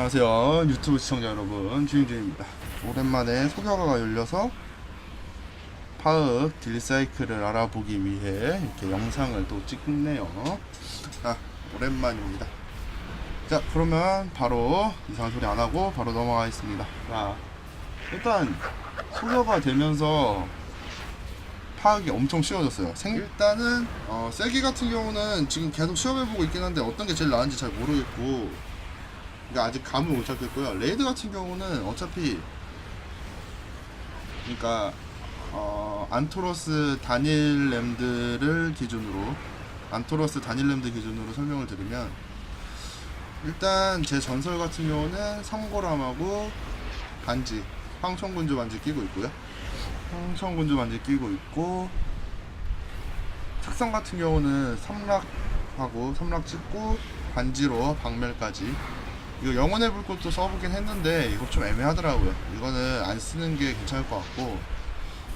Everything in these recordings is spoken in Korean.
안녕하세요. 유튜브 시청자 여러분 주인주입니다. 오랜만에 소개가 열려서 파흑 딜사이클을 알아보기 위해 이렇게 영상을 또 찍네요. 아 오랜만입니다. 자 그러면 바로 이상한 소리 안하고 바로 넘어가겠습니다. 자 일단 소개가 되면서 파악이 엄청 쉬워졌어요. 생... 일단은 어, 세기 같은 경우는 지금 계속 시험해보고 있긴 한데 어떤 게 제일 나은지 잘 모르겠고 그러니까 아직 감을 못 잡겠고요. 레이드 같은 경우는 어차피 그러니까 어, 안토로스 단일 램드를 기준으로 안토로스 단일 램드 기준으로 설명을 드리면 일단 제 전설 같은 경우는 삼고람하고 반지 황천군주 반지 끼고 있고요. 황천군주 반지 끼고 있고 특성 같은 경우는 삼락하고 삼락 찍고 반지로 박멸까지 이거 영혼의 불꽃도 써보긴 했는데 이거 좀 애매하더라고요 이거는 안 쓰는 게 괜찮을 것 같고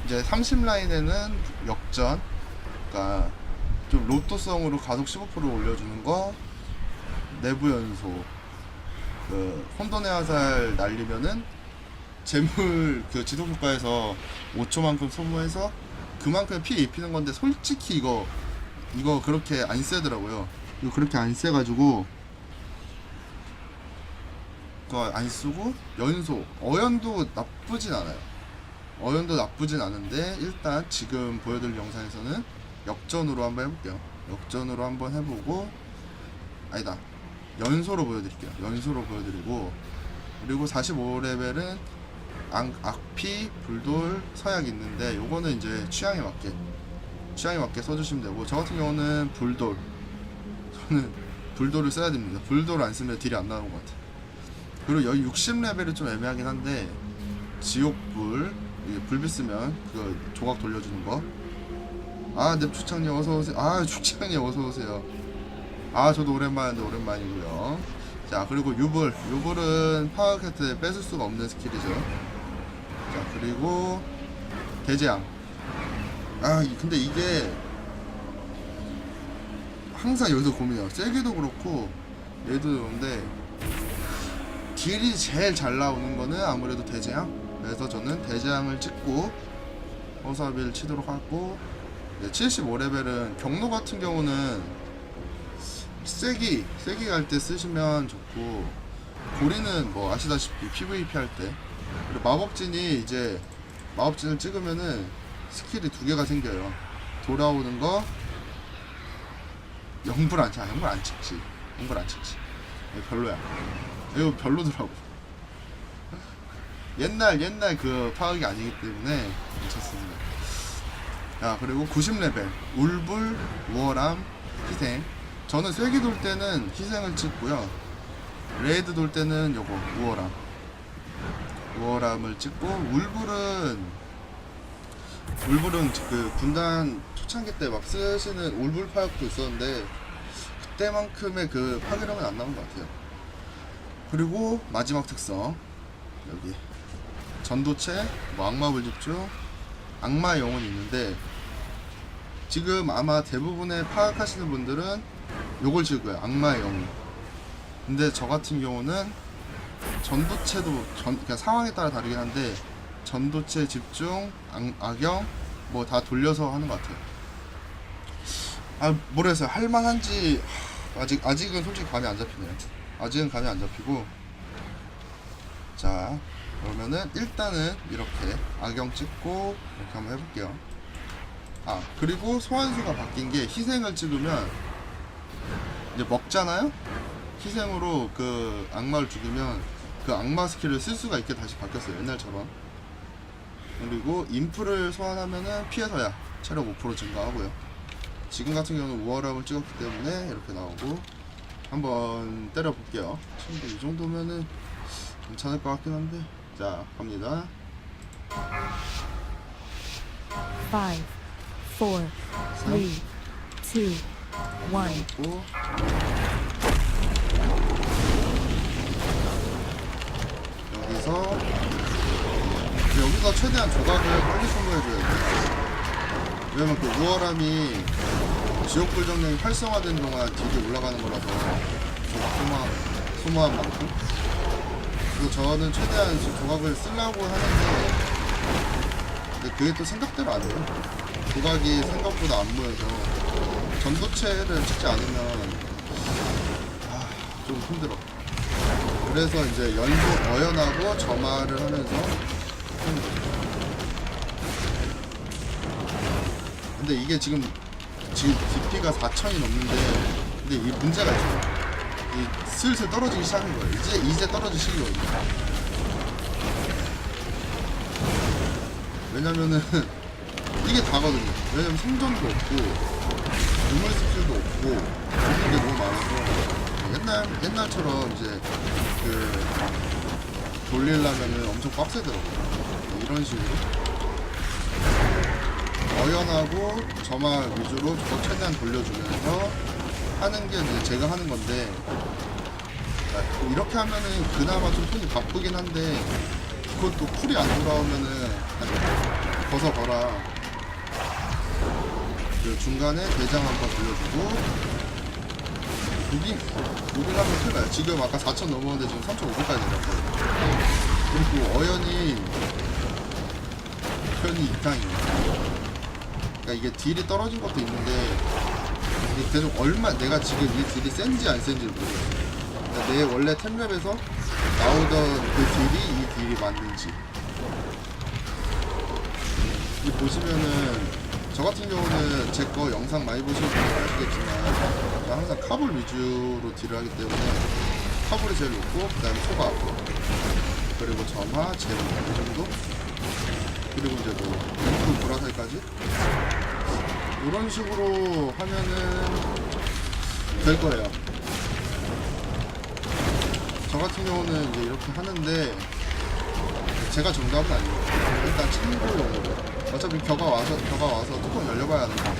이제 30 라인에는 역전 그러니까 좀 로또성으로 가속 15% 올려주는 거 내부 연소 그 혼돈의 화살 날리면은 재물 그 지속 효과에서 5초만큼 소모해서 그만큼 피 입히는 건데 솔직히 이거 이거 그렇게 안 세더라고요. 이거 그렇게 안 세가지고 그 거안 쓰고 연소. 어연도 나쁘진 않아요. 어연도 나쁘진 않은데 일단 지금 보여드릴 영상에서는 역전으로 한번 해볼게요. 역전으로 한번 해보고 아니다. 연소로 보여드릴게요. 연소로 보여드리고. 그리고 45레벨은 악, 악피, 불돌, 서약 있는데 요거는 이제 취향에 맞게 취향에 맞게 써주시면 되고. 저 같은 경우는 불돌. 저는 불돌을 써야 됩니다. 불돌 안 쓰면 딜이 안 나오는 것 같아요 그리고 여기 60레벨은 좀 애매하긴 한데 지옥불 불빛 쓰면 그 조각 돌려주는 거 아 넵주창님 어서 오세요. 아 주창님 어서 오세요. 아 저도 오랜만인데 오랜만이고요. 자 그리고 유불. 유불은 파워캐트에 뺏을 수가 없는 스킬이죠. 자 그리고 대재앙 아 이- 근데 이게 항상 여기서 고민해요. 세게도 그렇고 얘도 그런데 딜이 제일 잘 나오는 거는 아무래도 대재앙 그래서 저는 대재앙을 찍고 호사비를 치도록 하고 75레벨은 경로 같은 경우는 세기 세기 갈 때 쓰시면 좋고 고리는 뭐 아시다시피 PVP 할 때. 그리고 마법진이 이제 마법진을 찍으면은 스킬이 두 개가 생겨요. 돌아오는 거 영불 안, 아, 영불 안 찍지. 영불 안 찍지. 이거 별로야 이거 별로더라고. 옛날 옛날 그 파악이 아니기 때문에 괜찮습니다. 자 그리고 90레벨. 울불 우월함 희생. 저는 쐐기 돌 때는 희생을 찍고요. 레이드 돌 때는 요거 우월함. 우월함을 찍고 울불은 울불은 그 군단 초창기 때 막 쓰시는 울불 파역도 있었는데 그때만큼의 그 파괴력은 안 나온 것 같아요 그리고 마지막 특성. 여기. 전도체 뭐 악마 불 집중 악마의 영혼이 있는데 지금 아마 대부분의 파악하시는 분들은 요걸 지을 거예요. 악마의 영혼. 근데 저 같은 경우는 전도체도 전 그냥 상황에 따라 다르긴 한데 전도체 집중 악, 악영 뭐 다 돌려서 하는 것 같아요. 아 모르겠어요. 할만한지 아직 아직은 솔직히 감이 안 잡히네요 아직은 감이 안 잡히고. 자 그러면은 일단은 이렇게 악영 찍고 이렇게 한번 해볼게요. 아 그리고 소환수가 바뀐 게 희생을 찍으면 이제 먹잖아요? 희생으로 그 악마를 죽이면 그 악마 스킬을 쓸 수가 있게 다시 바뀌었어요 옛날처럼. 그리고 인프를 소환하면은 피해서야 체력 5% 증가하고요. 지금 같은 경우는 우월함을 찍었기 때문에 이렇게 나오고 한번 때려 볼게요 친구 이 정도면은 괜찮을 것 같긴 한데 자 갑니다 Five, four, three, two, one. 고 여기서 여기서 최대한 조각을 빨리 소모해줘야 돼. 왜냐면 그 우월함이 지옥불 정령이 활성화된 동안 딜이 올라가는 거라서 소모한 만큼 그래서 저는 최대한 조각을 쓰려고 하는데 근데 그게 또 생각대로 안 돼요. 조각이 생각보다 안 모여서 전도체를 찍지 않으면 아, 좀 힘들어. 그래서 이제 연속 어연하고 점화를 하면서. 근데 이게 지금 지금 DP가 4천이 넘는데 근데 이 문제가 있어요. 이 슬슬 떨어지기 시작한 거예요. 이제 이제 떨어질 시기거든요. 왜냐면은 이게 다거든요. 왜냐면 생존도 없고 우물 습질도 없고 없는 게 너무 많아서 옛날 옛날처럼 이제 그 돌리려면은 엄청 빡세더라고요. 이런 식으로 어연하고 점화 위주로 저거 최대한 돌려주면서 하는 게 이제 제가 하는 건데 그러니까 이렇게 하면은 그나마 좀 손이 바쁘긴 한데 그것도 쿨이 안 돌아오면은 벗어 거라. 그 중간에 대장 한번 돌려주고. 무빙 무빙 하면 큰일 나요. 지금 아까 4천 넘었는데 지금 3,500까지 내렸거든요. 그리고 어연이 편이 이상이에요 그러니까 이게 딜이 떨어진 것도 있는데 이게 계속 얼마 내가 지금 이 딜이 센지 안 센지를 모르겠어요. 그러니까 내 원래 템랩에서 나오던 그 딜이 이 딜이 맞는지. 이 보시면은 저 같은 경우는 제 거 영상 많이 분들 아시겠지만 항상 카볼 위주로 딜을 하기 때문에 카볼이 제일 높고 그 다음에 소각 그리고 점화 제로 이 정도 그리고 이제 뭐 앰프 보라색까지 이런 식으로 하면은 될 거예요. 저 같은 경우는 이제 이렇게 하는데 제가 정답은 아니에요. 일단 참고용으로. 어차피 벼가 와서 벼가 와서 뚜껑 열려봐야 하는 거.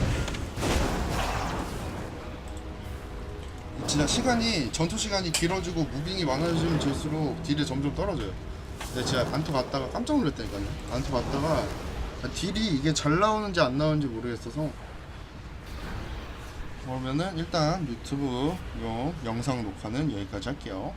진짜 시간이 전투 시간이 길어지고 무빙이 많아지면 질수록 딜이 점점 떨어져요. 근데 제가 안토 갔다가 깜짝 놀랐다니까요. 안토 갔다가 딜이 이게 잘 나오는지 안 나오는지 모르겠어서 그러면은 일단 유튜브 요 영상 녹화는 여기까지 할게요.